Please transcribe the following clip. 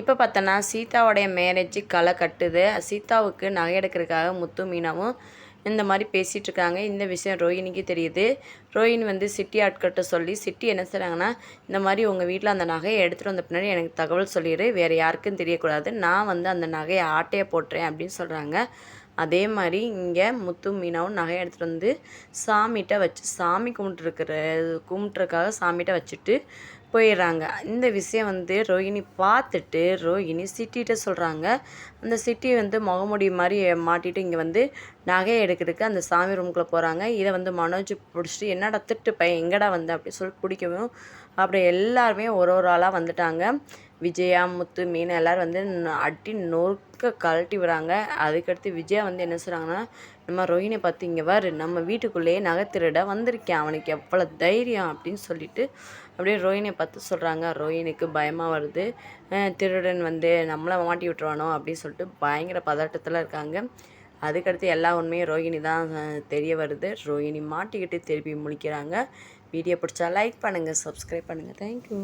இப்போ பார்த்தோன்னா சீதாவுடைய மேரேஜ் களை கட்டுது. சீதாவுக்கு நகை எடுக்கிறதுக்காக முத்து மீனாவும் இந்த மாதிரி பேசிகிட்டு இருக்காங்க. இந்த விஷயம் ரோஹினிக்கு தெரியுது. ரோஹினி வந்து சிட்டி ஆட்கிட்ட சொல்லி சிட்டி என்ன செய்கிறாங்கன்னா இந்த மாதிரி உங்கள் வீட்டில் அந்த நகையை எடுத்துகிட்டு வந்த பின்னாடி எனக்கு தகவல் சொல்லிடு வேறு யாருக்கும் தெரியக்கூடாது. நான் வந்து அந்த நகையை ஆட்டையை போட்டுறேன் அப்படின்னு சொல்கிறாங்க அதே மாதிரி இங்கே முத்து மீனாவும் நகையை எடுத்துகிட்டு வந்து சாமிகிட்ட வச்சு சாமி கும்பிட்டுருக்குற கும்பிட்றதுக்காக சாமிகிட்ட வச்சுட்டு போயிடுறாங்க. இந்த விஷயம் வந்து ரோஹிணி பார்த்துட்டு ரோஹிணி சிட்டிகிட்ட சொல்கிறாங்க அந்த சிட்டி வந்து முகமுடி மாதிரி மாட்டிட்டு இங்கே வந்து நகையை எடுக்கிறதுக்கு அந்த சாமி ரூம்குள்ளே போகிறாங்க இதை வந்து மனோஜ் பிடிச்சிட்டு என்னடா திட்டு பையன் எங்கடா வந்து? அப்படி சொல்லிட்டு பிடிக்கவும் அப்படி எல்லாருமே ஒரு ஒரு ஆளாக வந்துட்டாங்க. விஜயா முத்து மீன் எல்லோரும் வந்து அடி நொறுக்க கழட்டி விடுறாங்க. அதுக்கடுத்து விஜயா வந்து என்ன சொல்கிறாங்கன்னா நம்ம ரோஹினை பார்த்து இங்கே வரு. நம்ம வீட்டுக்குள்ளேயே நகை வந்திருக்கேன். அவனுக்கு எவ்வளோ தைரியம் அப்படின்னு சொல்லிட்டு அப்படியே ரோஹினியை பார்த்து சொல்கிறாங்க ரோஹினுக்கு பயமாக வருது. திருடன் வந்து நம்மளை மாட்டி விட்டுருவானோ? அப்படின்னு சொல்லிட்டு பயங்கர பதட்டத்தில் இருக்காங்க. அதுக்கடுத்து எல்லா உண்மையும் ரோஹிணி தான் தெரிய வருது. ரோஹிணி மாட்டிக்கிட்டு திருப்பி முழிக்கிறாங்க. வீடியோ பிடிச்சா லைக் பண்ணுங்கள் சப்ஸ்கிரைப் பண்ணுங்கள் தேங்க்யூ